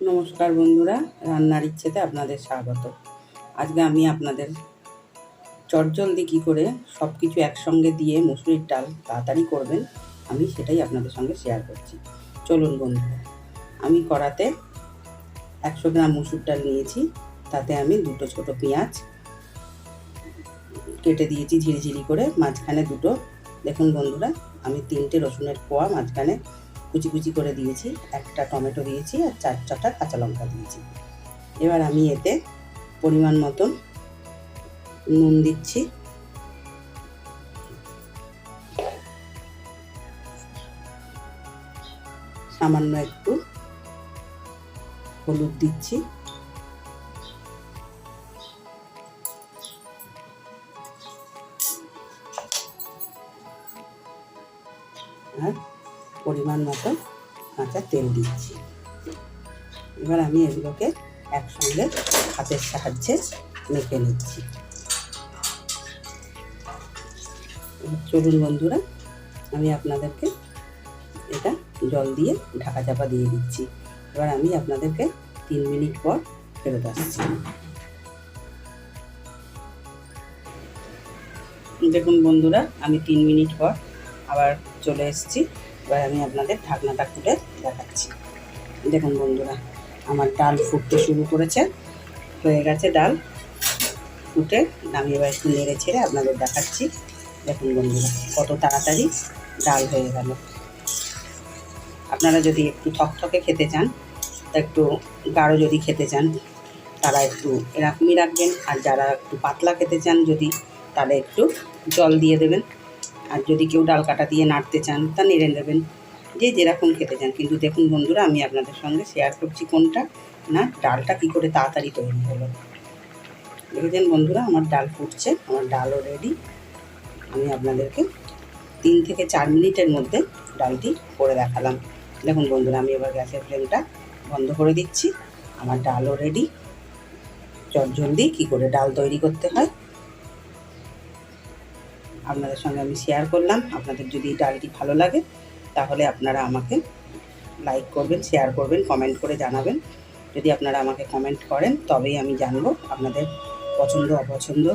নমস্কার বন্ধুরা, রান্নার ইচ্ছেতে আপনাদের স্বাগত। আজকে আমি আপনাদের চটজলদি কী করে সব কিছু একসঙ্গে দিয়ে মুসুরির ডাল তাড়াতাড়ি করবেন, আমি সেটাই আপনাদের সঙ্গে শেয়ার করছি। চলুন বন্ধুরা, আমি কড়াতে একশো গ্রাম মুসুর ডাল নিয়েছি, তাতে আমি দুটো ছোট পেঁয়াজ কেটে দিয়েছি ঝিরিঝিরি করে, মাঝখানে দুটো দেখুন বন্ধুরা, আমি তিনটে রসুনের কোয়া মাঝখানে কুচি কুচি করে দিয়েছি, একটা টমেটো দিয়েছি আর চার চারটা কাঁচা লঙ্কা দিয়েছি। এবার আমি এতে পরিমাণ মতন নুন দিচ্ছি। সামান্য একটু হলুদ দিচ্ছি। আর পরিমাণ মতো কাঁচা তেল দিচ্ছি। এবার আমি এগুলোকে একসঙ্গে হাতের সাহায্যে মেখে নিচ্ছি। চলুন বন্ধুরা, আমি আপনাদেরকে এটা জল দিয়ে ঢাকা চাপা দিয়ে দিচ্ছি। এবার আমি আপনাদেরকে তিন মিনিট পর ফেরত আসছি। দেখুন বন্ধুরা, আমি তিন মিনিট পর আবার চলে এসেছি। এবার আমি আপনাদের ঢাকনাটা খুলে দেখাচ্ছি। দেখুন বন্ধুরা, আমার ডাল ফুটতে শুরু করেছে। হয়ে গেছে ডাল ফুটে। আমি এবার একটু নেড়ে ছেড়ে আপনাদের দেখাচ্ছি। দেখুন বন্ধুরা, কত তাড়াতাড়ি ডাল হয়ে গেল। আপনারা যদি একটু থকথকে খেতে চান একটু গাঢ় যদি খেতে চান, তারা একটু এরকমই রাখবেন। আর যারা একটু পাতলা খেতে চান যদি তাহলে একটু জল দিয়ে দেবেন। আর যদি কেউ ডাল কাটা দিয়ে নাড়তে চান, তা নেড়ে নেবেন। যে যেরকম খেতে চান। কিন্তু দেখুন বন্ধুরা, আমি আপনাদের সঙ্গে শেয়ার করছি কোনটা। না, ডালটা কী করে তাড়াতাড়ি তৈরি হলো। দেখেছেন বন্ধুরা, আমার ডাল ফুটছে, আমার ডালও রেডি আমি আপনাদেরকে তিন থেকে চার মিনিটের মধ্যে ডালটি করে দেখালাম। দেখুন বন্ধুরা, আমি এবার গ্যাসের ফ্লেমটা বন্ধ করে দিচ্ছি। আমার ডালও রেডি চট জলদি কী করে ডাল তৈরি করতে হয়। আপনাদের সঙ্গে আমি শেয়ার করলাম। আপনাদের যদি এই ডালটি ভালো লাগে, তাহলে আপনারা আমাকে লাইক করবেন শেয়ার করবেন কমেন্ট করে জানাবেন। যদি আপনারা আমাকে কমেন্ট করেন, তবেই আমি জানব আপনাদের পছন্দ, অপছন্দ।